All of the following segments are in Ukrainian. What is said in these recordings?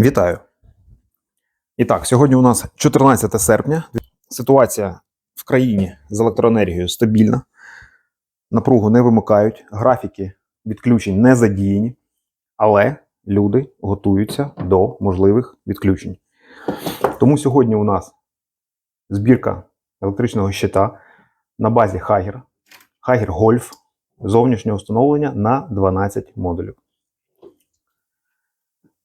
Вітаю! І так, сьогодні у нас 14 серпня. Ситуація в країні з електроенергією стабільна. Напругу не вимикають, графіки відключень не задіяні, але люди готуються до можливих відключень. Тому сьогодні у нас збірка електричного щита на базі Haiger, Haiger Golf зовнішнього встановлення на 12 модулів.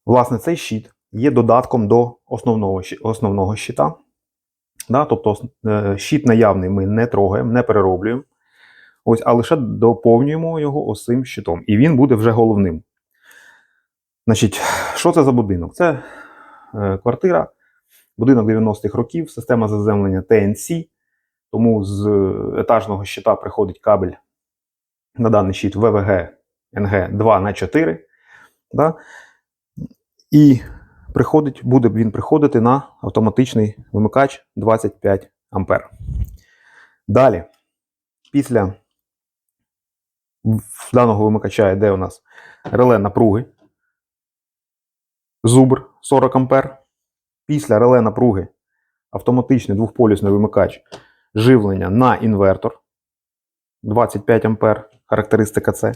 Власне, цей щит є додатком до основного, основного щита. Да? Тобто е, щит наявний ми не трогаємо, не перероблюємо, ось, а лише доповнюємо його ось щитом. І він буде вже головним. Значить, що це за будинок? Це е, квартира, будинок 90-х років, система заземлення TNC. Тому з етажного щита приходить кабель на даний щит ВВГ НГ 2 на 4. Да? І приходить, буде він приходити на автоматичний вимикач 25 ампер. Далі, після даного вимикача йде у нас реле напруги. Зубр 40 ампер. Після реле напруги автоматичний двохполюсний вимикач живлення на інвертор 25 ампер. Характеристика це.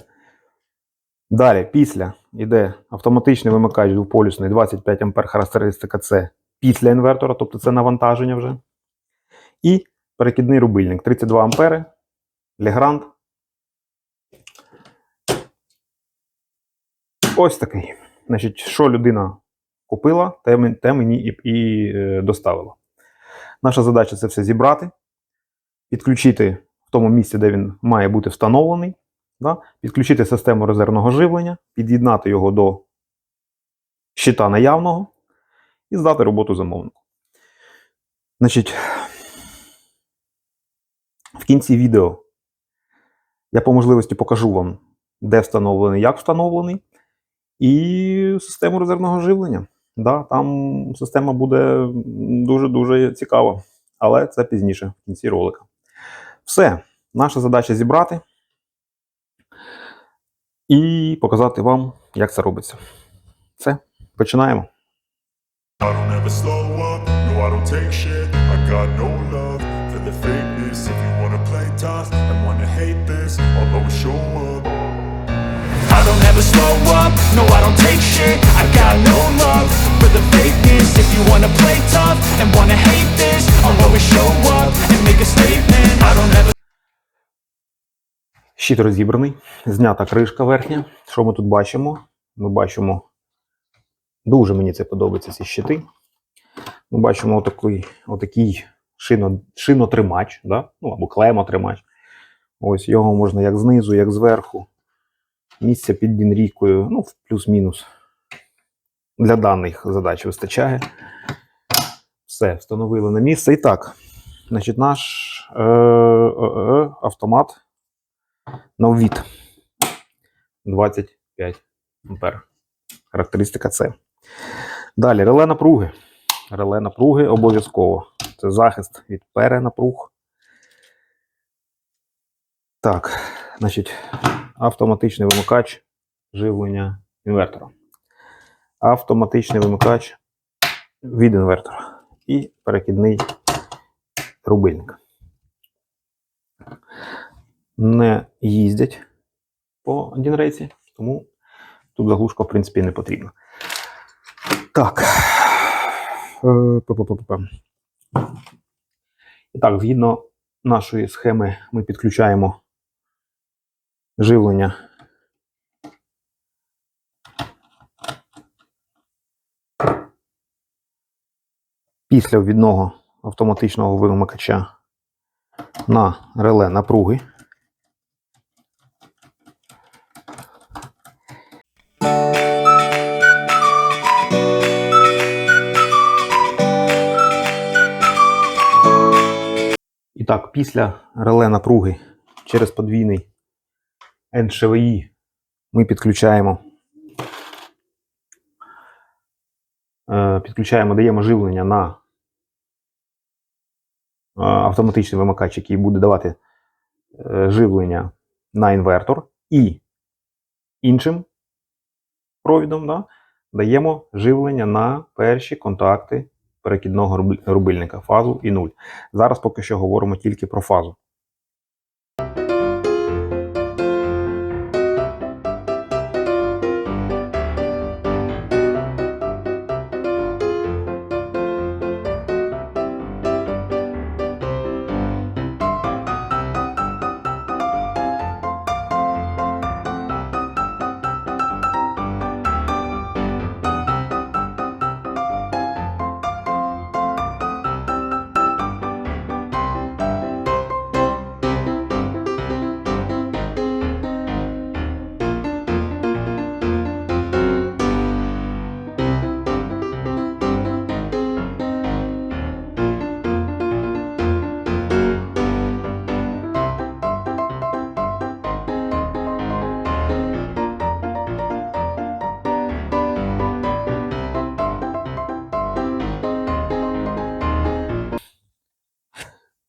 Далі, після йде автоматичний вимикач двополюсний 25 ампер характеристика це після інвертора, тобто це навантаження вже. І перекидний рубильник 32 ампери, Legrand. Ось такий. Значить, що людина купила, те, те мені і, і е, доставила. Наша задача це все зібрати, підключити в тому місці, де він має бути встановлений да, підключити систему резервного живлення, під'єднати його до щита наявного і здати роботу замовнику. Значить, в кінці відео я по можливості покажу вам, де встановлений, як встановлений, і систему резервного живлення. Да, там система буде дуже-дуже цікава, але це пізніше, в кінці ролика. Все, наша задача зібрати і показати вам, як це робиться. Все, починаємо. I don't ever slow up, no I don't take shit I got no love for the fakeness If you wanna play tough and wanna hate this I'll always show up and make a statement I don't ever Щит розібраний, знята кришка верхня. Що ми тут бачимо? Ми бачимо, дуже мені це подобається, ці щити. Ми бачимо отакий, отакий шино, шинотримач, да? ну або клемотримач. Ось його можна як знизу, як зверху. Місця під дінрійкою, ну, плюс-мінус. Для даних задач вистачає. Все, встановили на місце. І так, значить, наш е, е, е, автомат Новвід 25 ампер. Характеристика це. Далі реле напруги. Реле напруги обов'язково. Це захист від перенапруг. Так, значить, автоматичний вимикач живлення інвертора. Автоматичний вимикач від інвертора. І перекидний рубильник не їздять по Дінрейці, тому тут заглушка, в принципі, не потрібна. Так. Е. І так, згідно нашої схеми, ми підключаємо живлення. Після ввідного автоматичного вимикача на реле напруги. Після реле напруги через подвійний НШВІ ми підключаємо. е, Підключаємо, даємо живлення на е, автоматичний вимикач, який буде давати е, живлення на інвертор, і іншим провідом да, даємо живлення на перші контакти перекидного руб- рубильника, фазу і нуль. Зараз поки що говоримо тільки про фазу.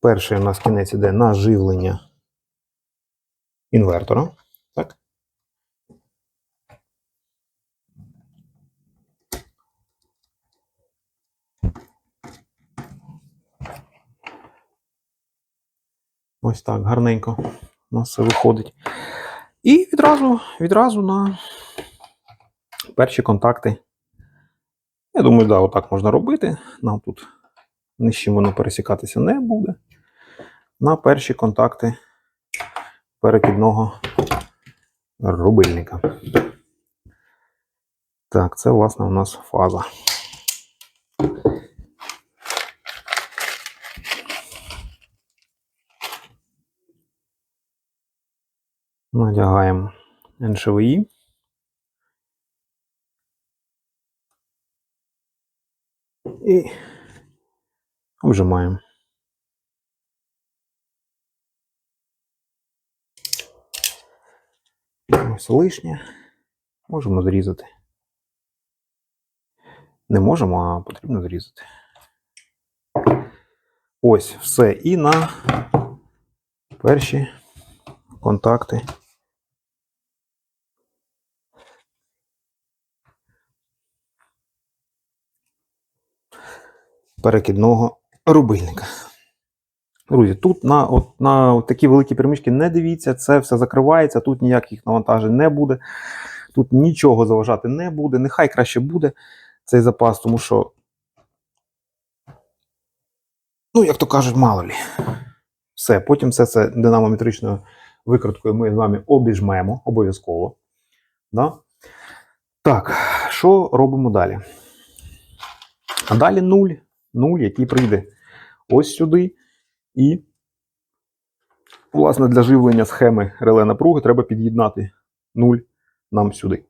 Перший у нас кінець іде на живлення інвертора. Так? Ось так, гарненько у нас все виходить. І відразу, відразу на перші контакти. Я думаю, да, отак можна робити. Нам тут чим воно пересікатися не буде. На перші контакти перекидного рубильника. Так, це, власне, у нас фаза. Надягаємо НШВІ. І обжимаємо. Ось лишнє. Можемо зрізати. Не можемо, а потрібно зрізати. Ось все. І на перші контакти. Перекидного рубильника. Друзі, тут на, от, на такі великі перемички не дивіться, це все закривається, тут ніяких навантажень не буде, тут нічого заважати не буде. Нехай краще буде цей запас, тому що, ну, як то кажуть, мало лі. Все, потім все це динамометричною викруткою ми з вами обіжмемо обов'язково. Да? Так, що робимо далі? А далі нуль, нуль, який прийде ось сюди. І, власне, для живлення схеми реле напруги треба під'єднати 0 нам сюди.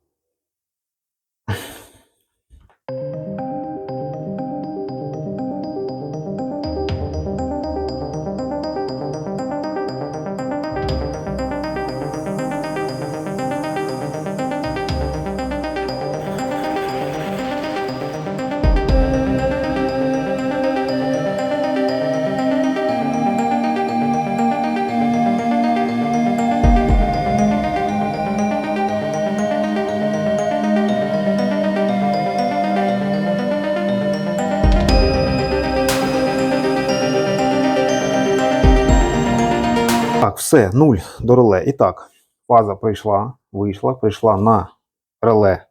Так, все, 0 до реле. І так, фаза прийшла, вийшла, прийшла на реле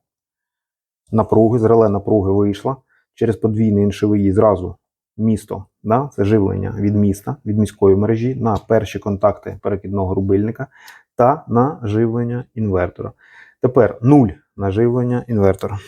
напруги, з реле напруги вийшла. Через подвійний НШВІ зразу місто, да, це живлення від міста, від міської мережі на перші контакти перекидного рубильника та на живлення інвертора. Тепер 0 на живлення інвертора.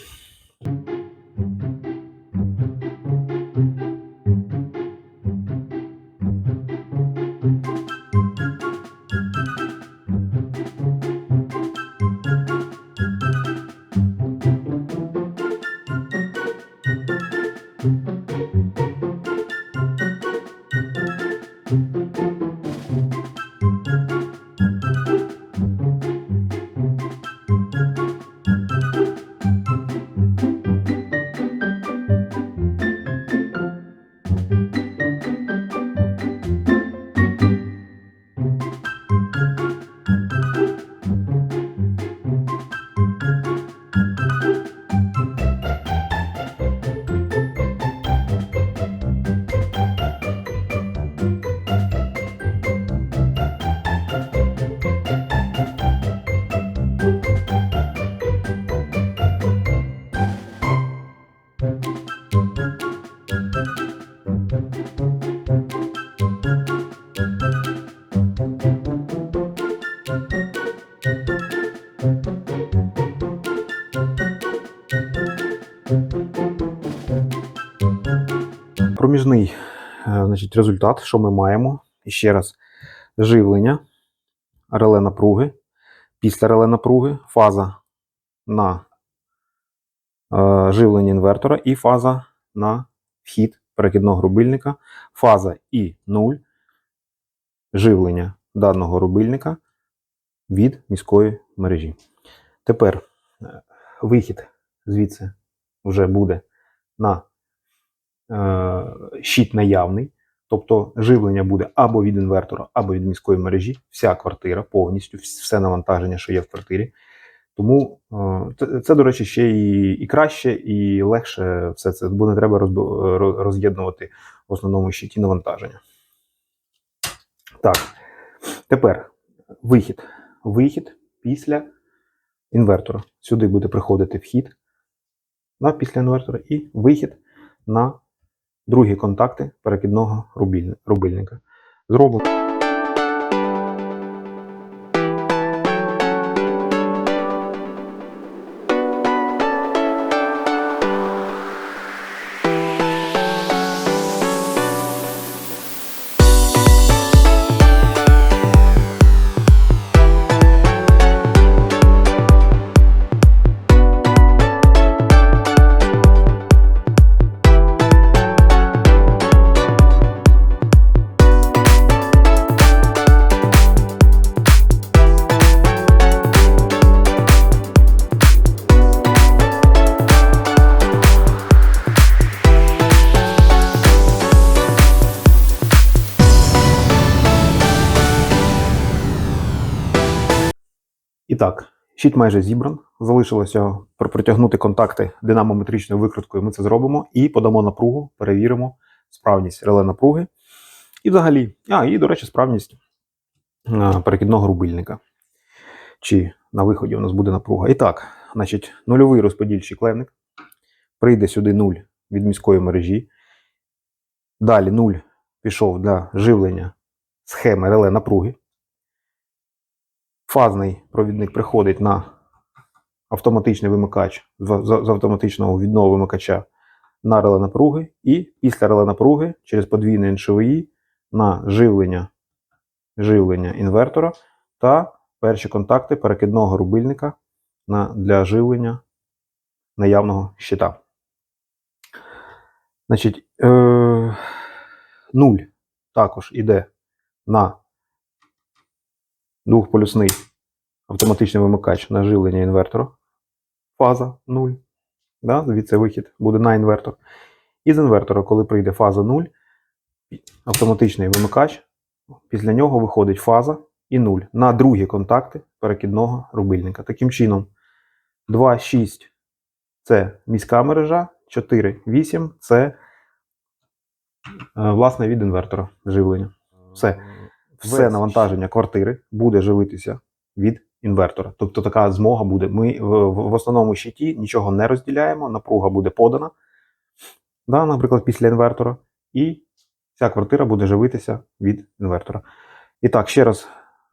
Значить, результат, що ми маємо? Ще раз, живлення реле напруги. Після реле напруги фаза на е, живлення інвертора і фаза на вхід перекидного рубильника. Фаза і 0 живлення даного рубильника від міської мережі. Тепер е, вихід звідси вже буде на е, щит наявний, тобто живлення буде або від інвертора, або від міської мережі, вся квартира повністю, все навантаження, що є в квартирі. Тому е, це, це, до речі, ще і, і краще, і легше все це, бо не треба розб- роз'єднувати в основному щиті навантаження. Так, тепер вихід. Вихід після інвертора. Сюди буде приходити вхід на після інвертора і вихід на другі контакти перекидного рубільника. Зробимо. Так, щит майже зібран. Залишилося пр- протягнути контакти динамометричною викруткою. Ми це зробимо і подамо напругу, перевіримо справність реле напруги. І взагалі, а, і, до речі, справність перекидного рубильника. Чи на виході у нас буде напруга. І так, значить, нульовий розподільчий клемник. Прийде сюди 0 від міської мережі. Далі 0 пішов для живлення схеми реле напруги. Фазний провідник приходить на автоматичний вимикач з автоматичного відного вимикача на реле напруги, і після реле напруги через подвійне НШВІ на живлення, живлення інвертора та перші контакти перекидного рубильника на, для живлення наявного щита. Значить, е, 0 також іде на двохполюсний автоматичний вимикач на живлення інвертора. Фаза 0. Да? Звідси вихід буде на інвертор. І з інвертора, коли прийде фаза 0, автоматичний вимикач, після нього виходить фаза і 0 на другі контакти перекидного рубильника. Таким чином, 2,6 це міська мережа, 4,8 це е, власне від інвертора живлення. Все. Все навантаження квартири буде живитися від інвертора. Тобто така змога буде. Ми в, основному щиті нічого не розділяємо, напруга буде подана, да, наприклад, після інвертора, і вся квартира буде живитися від інвертора. І так, ще раз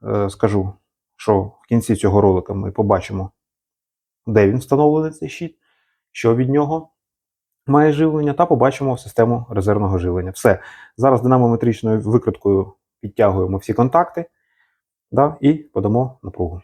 е, скажу, що в кінці цього ролика ми побачимо, де він встановлений цей щит, що від нього має живлення, та побачимо систему резервного живлення. Все. Зараз динамометричною викруткою підтягуємо всі контакти да, і подамо напругу.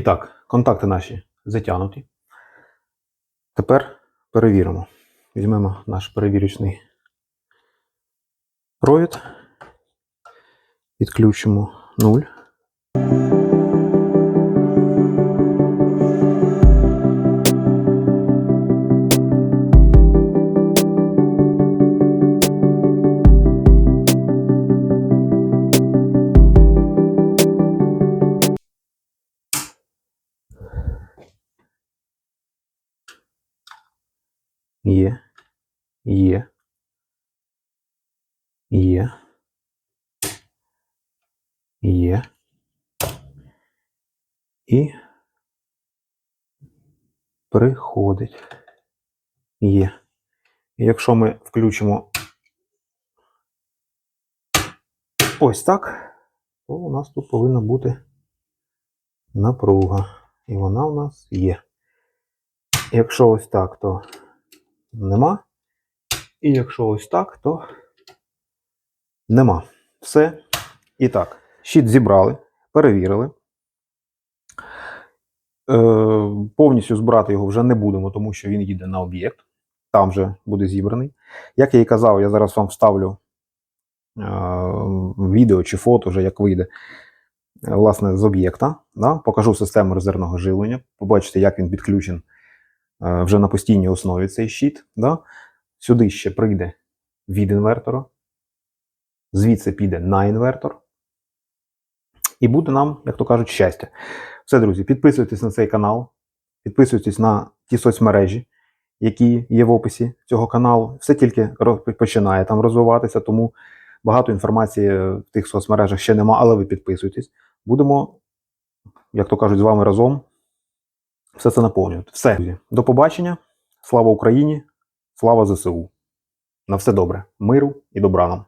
І так, контакти наші затягнуті. Тепер перевіримо. Візьмемо наш перевірочний провід, відключимо 0. Є. Є. Є. І приходить. Є. І якщо ми включимо ось так, то у нас тут повинна бути напруга. І вона у нас є. Якщо ось так, то нема. І якщо ось так, то нема. Все. І так, щит зібрали, перевірили. Е, повністю збирати його вже не будемо, тому що він їде на об'єкт. Там вже буде зібраний. Як я і казав, я зараз вам вставлю е, відео чи фото, вже як вийде, е, власне, з об'єкта. Да? Покажу систему резервного живлення. Побачите, як він підключений е, вже на постійній основі цей щит. Да? Сюди ще прийде від інвертора, звідси піде на інвертор. І буде нам, як то кажуть, щастя. Все, друзі, підписуйтесь на цей канал, підписуйтесь на ті соцмережі, які є в описі цього каналу. Все тільки починає там розвиватися, тому багато інформації в тих соцмережах ще нема, але ви підписуйтесь. Будемо, як то кажуть, з вами разом все це наповнювати. Все, друзі, до побачення. Слава Україні! Слава ЗСУ! На все добре, миру і добра нам!